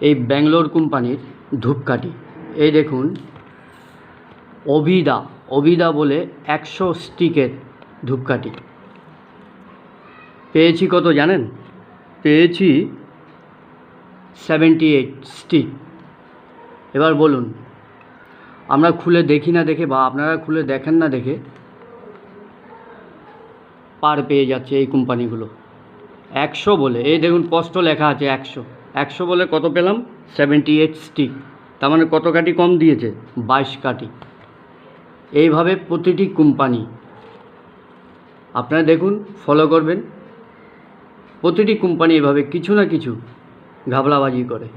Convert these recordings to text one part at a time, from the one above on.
এই ব্যাঙ্গালোর কোম্পানির ধূপকাঠি। এই দেখুন অবিদা অবিদা বলে একশো স্টিকের ধূপকাঠি। পেয়েছি কত জানেন? পেয়েছি সেভেন্টি এইট স্টিক এবার বলুন, আমরা খুলে দেখি না দেখে বা আপনারা খুলে দেখেন না দেখে পার পেয়ে যাচ্ছে এই কোম্পানিগুলো। একশো বলে, এই দেখুন, স্পষ্ট লেখা আছে একশো। একশো বলে কত পেলাম? সেভেন্টি এইট স্টিক তার মানে কত কাঠি কম দিয়েছে? বাইশ কাঠি। এইভাবে প্রতিটি কোম্পানি। আপনারা দেখুন ফলো করবেন। প্রতিটি কোম্পানি এভাবে কিছু না কিছু ঘাবলাবাজি করে।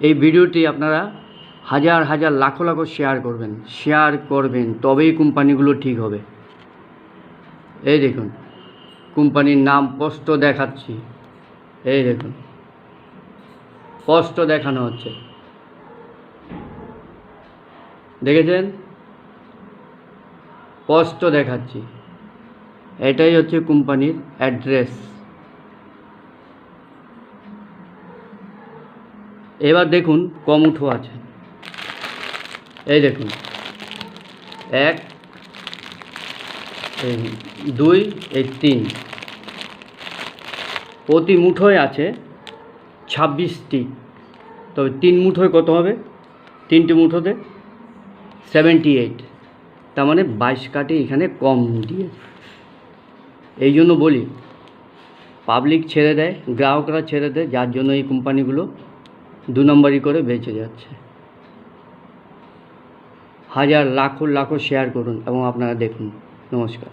এই ভিডিওটি আপনারা হাজার হাজার, লাখো লাখো শেয়ার করবেন। শেয়ার করবেন, তবেই কোম্পানিগুলো ঠিক হবে। এই দেখুন, কোম্পানির নাম স্পষ্ট দেখাচ্ছি। এই দেখুন। স্পষ্ট দেখানো হচ্ছে। দেখেছেন? স্পষ্ট দেখাচ্ছি। এটাই হচ্ছে কোম্পানির অ্যাড্রেস। এবার দেখুন কম উঠো আছে। এই দেখুন। এক দুই, এই তিন। প্রতি মুঠোয় আছে ছাব্বিশটি। তবে তিন মুঠোয় কত হবে? তিনটি মুঠোতে সেভেন্টি এইট তার মানে বাইশ কাটে এখানে কম দিয়ে। এই জন্য বলি পাবলিক ছেড়ে দেয়, গ্রাহকরা ছেড়ে দেয়, যার জন্য এই কোম্পানিগুলো দু নম্বরই করে বেঁচে যাচ্ছে। হাজার লাখো লাখো শেয়ার করুন এবং আপনারা দেখুন। নমস্কার।